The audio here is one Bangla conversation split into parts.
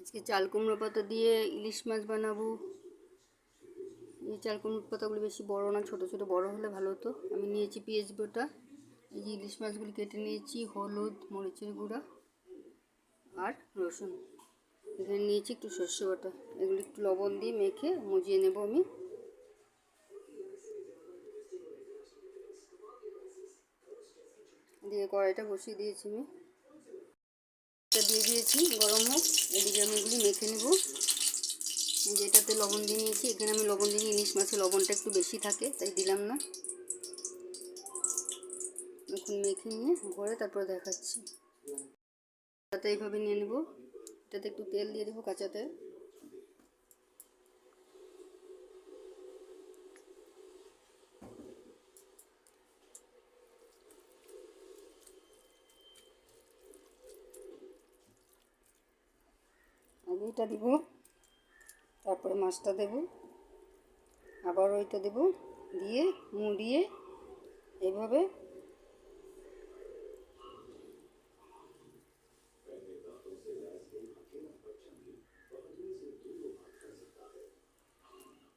আজকে চাল কুমড়ো পাতা দিয়ে ইলিশ মাছ বানাবো। এই চাল কুমড়ো পাতাগুলো বেশি বড় না, ছোট ছোট বড় হলে ভালো হতো। আমি নিয়েছি পেঁয়াজ বোটা, এই যে ইলিশ মাছগুলি কেটে নিয়েছি, হলুদ, মরিচের গুঁড়া আর রসুন। এখানে নিয়েছি একটু সর্ষে বাটা, এগুলো একটু লবণ দিয়ে মেখে মুজিয়ে নেব আমি। দিয়ে কড়াইটা বসিয়ে দিয়েছি আমি। এটা দিয়ে দিয়েছি, গরম হোক। এদিকে আমি এগুলি মেখে নেব। যেটাতে লবণ দিয়ে নিয়েছি। এখানে আমি লবণ দিয়ে ইলিশ মাছে লবণটা একটু বেশি থাকে, তাই দিলাম না। এখন মেখে নিয়ে ঘরে তারপরে দেখাচ্ছি। তাতে এইভাবে নিয়ে নেব। এটাতে একটু তেল দিয়ে দেবো কাঁচা তেল এটা দিব। তারপরে মাছটা দেব। আবার ওইটা দেব। দিয়ে মুড়িয়ে এইভাবে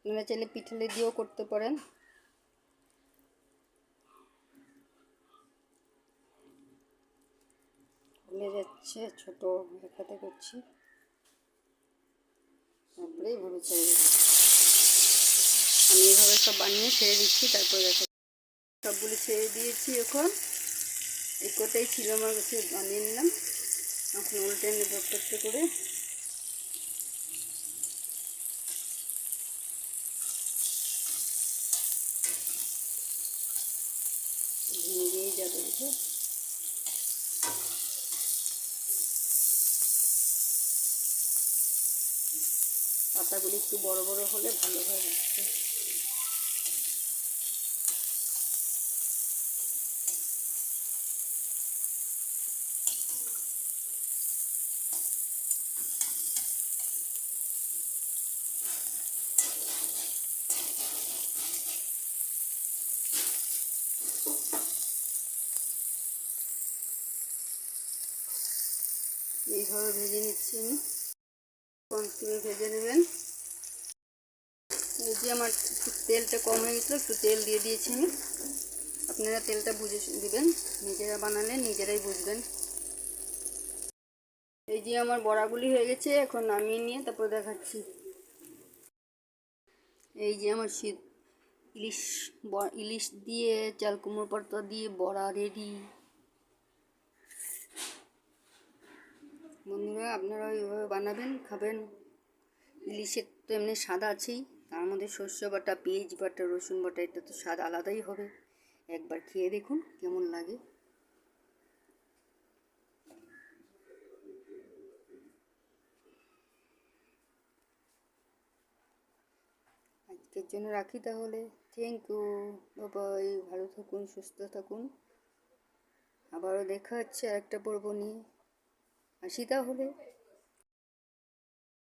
আপনারা চাইলে পিঠলে দিয়েও করতে পারেন। খুলে যাচ্ছে, ছোট দেখাতে করছি। তারপরে এইভাবে ছেড়ে দেবো আমি এইভাবে সব বানিয়ে ছেড়ে দিচ্ছি, তারপরে দেখা সবগুলি ছেড়ে দিয়েছি এখন। এই কোটাই ছিল আমার কাছে, বানিয়ে নিলাম। এখন উল্টে নেব একটু একটু করে। ভেঙেই যাবে পাতাগুলি একটু বড় বড় হলে ভালো হয় রাখতে এইভাবে ভেজে নিচ্ছি আমি। কনস্টিমে ভেজে নেবেন যে আমার তেলটা কম হয়ে গেছিল, একটু তেল দিয়ে দিয়েছি আমি। আপনারা তেলটা বুঝে দিবেন, নিজেরা বানালে নিজেরাই বুঝবেন। এই যে আমার বড়াগুলি হয়ে গেছে, এখন নামিয়ে নিয়ে তারপর দেখাচ্ছি। এই যে আমার শীত ইলিশ ইলিশ দিয়ে, চাল কুমড়ো পাতা দিয়ে বড়া রেডি। বন্ধুরা আপনারা এইভাবে বানাবেন, খাবেন। ইলিশের তো এমনি স্বাদ আছেই। তার মধ্যে শস্য বাটা, পেঁয়াজ বাটা, রসুন বাটা, এটা তো স্বাদ আলাদাই হবে। একবার খেয়ে দেখুন কেমন লাগে। আজকের জন্য রাখি তাহলে। থ্যাংক ইউ বাবাই ভালো থাকুন, সুস্থ থাকুন। আবারও দেখা হচ্ছে আরেকটা পর্ব নিয়ে। আসি তাহলে।